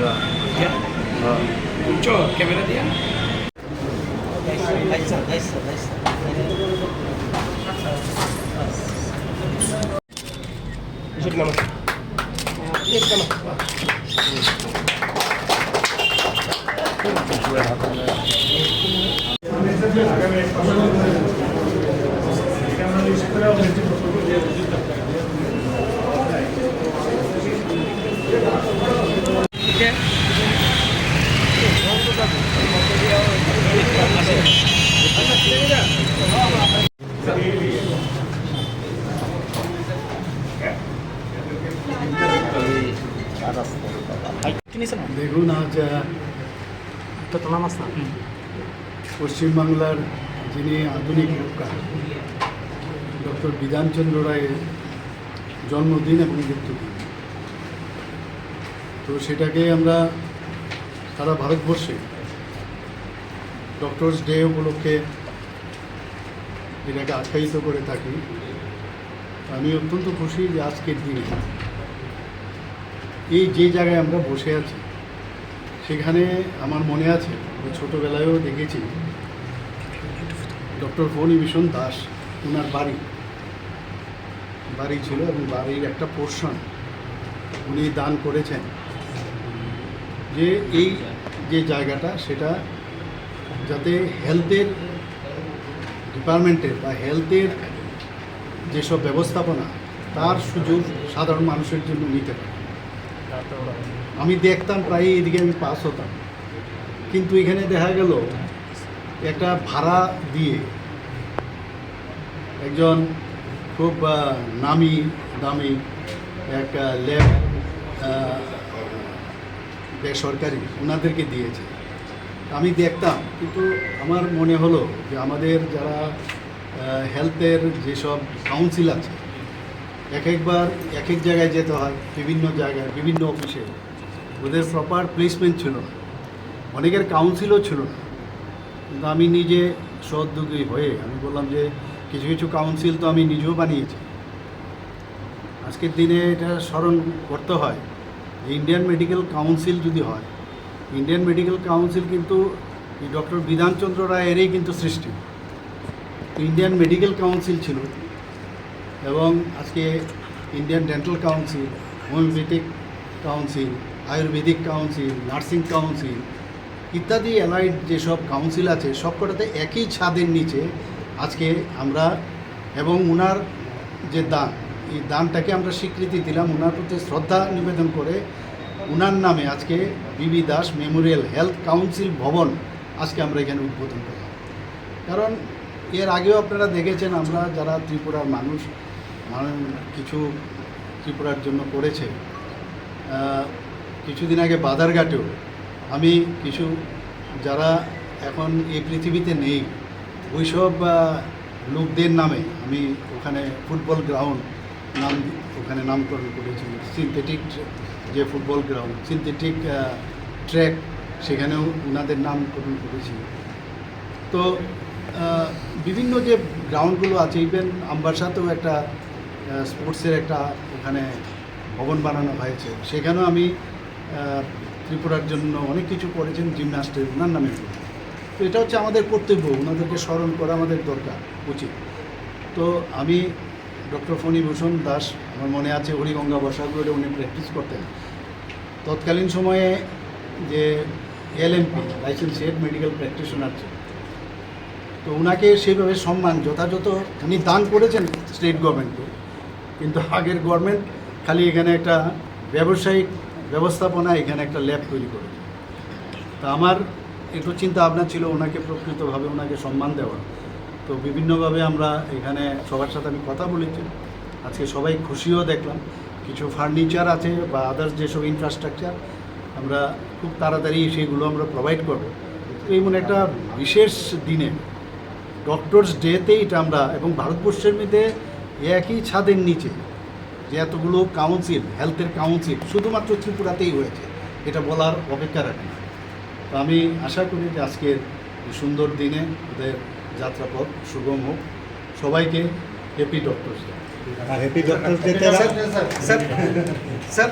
ya. Ya. Mucho, kamera dia. Masuk nama. Masuk nama. Thank you. দেখুন আজ পশ্চিমবাংলার যিনি আধুনিক রূপকার ডক্টর বিধানচন্দ্র রায়ের জন্মদিন এবং মৃত্যুদিন। তো সেটাকে আমরা সারা ভারতবর্ষে ডক্টরস ডে উপলক্ষে এটাকে আখ্যায়িত করে থাকি। আমি অত্যন্ত খুশি যে আজকের দিনে এই যে জায়গায় আমরা বসে আছি, সেখানে আমার মনে আছে ছোটোবেলায়ও দেখেছি, ডক্টর ফণি ভীষণ দাস ওনার বাড়ি। বাড়ি ছিল এবং বাড়ির একটা পোর্শন উনি দান করেছেন। যে এই যে জায়গাটা, সেটা যাতে হেলথের ডিপার্টমেন্টের বা হেলথের যেসব ব্যবস্থাপনা, তার সুযোগ সাধারণ মানুষের জন্য নিতে পারে। আমি দেখতাম প্রায় এদিকে আমি পাস হতাম। কিন্তু এখানে দেখা গেল, একটা ভাড়া দিয়ে একজন খুব নামি দামি একটা ল্যাব বেসরকারি ওনাদেরকে দিয়েছে। আমি দেখতাম, কিন্তু আমার মনে হলো যে আমাদের যারা হেলথের যেসব কাউন্সিল আছে, এক একবার এক এক জায়গায় যেতে হয়, বিভিন্ন জায়গায়, বিভিন্ন অফিসে ওদের প্রপার প্লেসমেন্ট ছিল না। অনেকের কাউন্সিলও ছিল না। কিন্তু আমি নিজে সদ্যোগী হয়ে, আমি বললাম যে কিছু কিছু কাউন্সিল তো আমি নিজেও বানিয়েছি। আজকের দিনে এটা স্মরণ করতে হয় ইন্ডিয়ান মেডিকেল কাউন্সিল যদি হয় ইন্ডিয়ান মেডিকেল কাউন্সিল কিন্তু ডক্টর বিধানচন্দ্র রায়েরই কিন্তু সৃষ্টি। ইন্ডিয়ান মেডিকেল কাউন্সিল ছিল এবং আজকে Indian dental council homeopathic council ayurvedic council nursing council ইত্যাদি অ্যালাইড যেসব কাউন্সিল আছে, সবকটাতে একই ছাদের নিচে আজকে আমরা এবং ওনার যে দান, এই দানটাকে আমরা স্বীকৃতি দিলাম। ওনার প্রতি শ্রদ্ধা নিবেদন করে ওনার নামে আজকে বিবি দাস মেমোরিয়াল হেলথ কাউন্সিল ভবন আজকে আমরা এখানে উদ্বোধন করলাম। কারণ এর আগেও আপনারা দেখেছেন, আমরা যারা ত্রিপুরার মানুষ মানুষ কিছু ত্রিপুরার জন্য করেছে কিছুদিন আগে বাদারঘাটেও আমি কিছু, যারা এখন এই পৃথিবীতে নেই, ওইসব লোকদের নামে আমি ওখানে ফুটবল গ্রাউন্ড নাম ওখানে নামকরণ করেছি সিনথেটিক যে ফুটবল গ্রাউন্ড সিনথেটিক ট্র্যাক সেখানেও ওনাদের নামকরণ করেছি তো বিভিন্ন যে গ্রাউন্ডগুলো আছে ইভেন আমবাসাতেও একটা স্পোর্টসের একটা ওখানে ভবন বানানো হয়েছে। সেখানেও আমি ত্রিপুরার জন্য অনেক কিছু করেছেন জিমনাস্টের ওনার নামে। তো এটা হচ্ছে আমাদের কর্তব্য ওনাদেরকে স্মরণ করা আমাদের দরকার, উচিত। তো আমি ডক্টর ফণীভূষণ দাস, আমার মনে আছে হরিগঙ্গা বসাগুলোতে উনি প্র্যাকটিস করতেন। তৎকালীন সময়ে যে এলএমপি হেড মেডিকেল প্র্যাকটিশনার ছিল তো ওনাকে সেইভাবে সম্মান যথাযথ উনি দান করেছেন স্টেট গভর্নমেন্টকে কিন্তু আগের গভর্নমেন্ট খালি এখানে একটা ব্যবসায়িক ব্যবস্থাপনা, এখানে একটা ল্যাব তৈরি করেছে। তা আমার একটু চিন্তা ভাবনা ছিল ওনাকে প্রকৃতভাবে ওনাকে সম্মান দেওয়া। তো বিভিন্নভাবে আমরা এখানে সবার সাথে আমি কথা বলেছি। আজকে সবাই খুশিও দেখলাম। কিছু ফার্নিচার আছে বা আদার্স যেসব ইনফ্রাস্ট্রাকচার আমরা খুব তাড়াতাড়ি সেগুলো আমরা প্রোভাইড করব। তো এমন একটা বিশেষ দিনে ডক্টরস ডেতে এটা আমরা এবং ভারতবর্ষের মধ্যে একই ছাদের নিচে যে এতগুলো কাউন্সিল হেলথের কাউন্সিল শুধুমাত্র ত্রিপুরাতেই হয়েছে, এটা বলার অপেক্ষা রাখে না। তো আমি আশা করি যে আজকের সুন্দর দিনে ওদের যাত্রাপথ সুগম হোক সবাইকে happy doctor sir sir